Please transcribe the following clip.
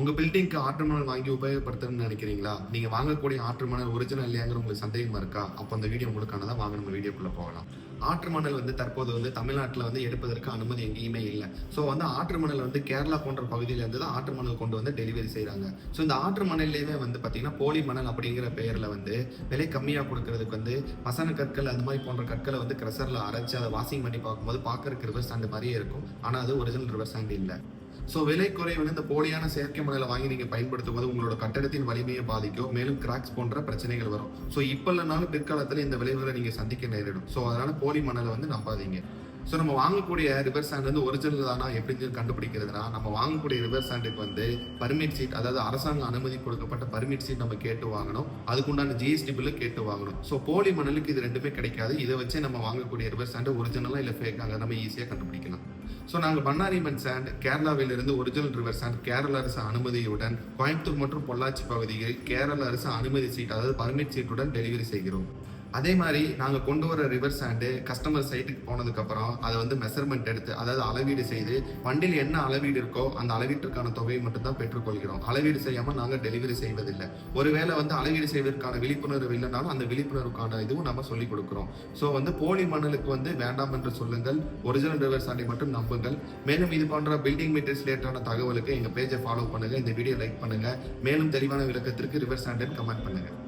உங்க பில்டிங்க்கு ஆற்று மணல் வாங்கி உபயோகப்படுத்தணும்னு நினைக்கிறீங்களா? நீங்க வாங்கக்கூடிய ஆற்று மணல் ஒரிஜினல் இல்லையாங்கிற உங்களுக்கு சந்தேகமா இருக்கா? அப்போ அந்த வீடியோ உங்களுக்கானதா வாங்க நம்ம வீடியோக்குள்ள போகலாம். ஆற்று மணல் வந்து தற்போது வந்து தமிழ்நாட்டில் வந்து எடுப்பதற்கு அனுமதி எங்கேயுமே இல்லை. ஸோ வந்து ஆற்று மணல் வந்து கேரளா போன்ற பகுதியிலேருந்து தான் ஆற்று மணல் கொண்டு வந்து டெலிவரி செய்கிறாங்க ஸோ இந்த ஆற்று மணல்லையுமே வந்து பார்த்தீங்கன்னா போலி மணல் அப்படிங்கிற பெயரில் வந்து விலை கம்மியாக கொடுக்கறதுக்கு வந்து பசன கற்கள் அது மாதிரி போன்ற கற்களை வந்து க்ரெஷரில் அரைச்சி அதை வாஷிங் பண்ணி பார்க்கும்போது பார்க்கறதுக்கு ரிவர்ஸ் சாண்ட் மாதிரியே இருக்கும். ஆனால் அது ஒரிஜினல் ரிவர்ஸ் சாண்ட் இல்லை. ஸோ விலை குறைவு இந்த போலியான செயற்கை முறையில் வாங்கி நீங்கள் பயன்படுத்தும் போது உங்களோட கட்டடத்தின் வலிமையை பாதிக்கும் மேலும் கிராக்ஸ் போன்ற பிரச்சனைகள் வரும். ஸோ இப்போ இல்லைனாலும் பிற்காலத்தில் இந்த விளைவுகளை நீங்கள் சந்திக்க நேரிடும். ஸோ அதனால போலி மணலை வந்து நம்பாதீங்க. ஸோ நம்ம வாங்கக்கூடிய ரிவர் சாண்ட் வந்து ஒரிஜினல் தானா எப்படின்னு கண்டுபிடிக்கிறதுனா நம்ம வாங்கக்கூடிய ரிவர் சாண்டுக்கு வந்து பர்மிட் சீட் அதாவது அரசாங்க அனுமதி கொடுக்கப்பட்ட பர்மிட் சீட் நம்ம கேட்டு வாங்கணும். அதுக்குண்டான ஜிஎஸ்டி பில்லு கேட்டு வாங்கணும். ஸோ போலி மணலுக்கு இது ரெண்டுமே கிடைக்காது. இதை வச்சு நம்ம வாங்கக்கூடிய ரிவர் சாண்டு ஒரிஜினலாக இல்லை ஃபேக்காங்க நம்ம ஈஸியாக கண்டுபிடிக்கலாம். ஸோ நாங்கள் பண்ணாரிமன் சாண்ட் கேரளாவிலிருந்து ஒரிஜினல் ரிவர் சாண்ட் கேரள அரசு அனுமதியுடன் கோயம்புத்தூர் மற்றும் பொள்ளாச்சி பகுதியில் கேரள அரசு அனுமதி சீட் அதாவது பர்மிட் சீட்டுடன் டெலிவரி செய்கிறோம். அதே மாதிரி நாங்கள் கொண்டு வர ரிவர் சாண்டு கஸ்டமர் சைட்டுக்கு போனதுக்கப்புறம் அதை வந்து மெஷர்மெண்ட் எடுத்து அதாவது அளவீடு செய்து வண்டியில் என்ன அளவீடு இருக்கோ அந்த அளவீட்டிற்கான தொகையை மட்டும் தான் பெற்றுக்கொள்கிறோம் அளவீடு செய்யாமல் நாங்கள் டெலிவரி செய்வதில்லை. ஒருவேளை வந்து அளவீடு செய்வதற்கான விழிப்புணர்வு இல்லைனாலும் அந்த விழிப்புணர்வுக்கான இதுவும் நம்ம சொல்லிக் கொடுக்குறோம். ஸோ வந்து போலி மணலுக்கு வந்து வேண்டாம் என்று சொல்லுங்கள். ஒரிஜினல் ரிவர் சாண்டை மட்டும் நம்புங்கள். மேலும் இது போன்ற பில்டிங் மெட்டீரியல்ஸ் ரிலேட்டான தகவலுக்கு எங்கள் பேஜை ஃபாலோ பண்ணுங்கள் இந்த வீடியோ லைக் பண்ணுங்கள் மேலும் தெளிவான விளக்கத்திற்கு ரிவர் சாண்டன் கமெண்ட் பண்ணுங்கள்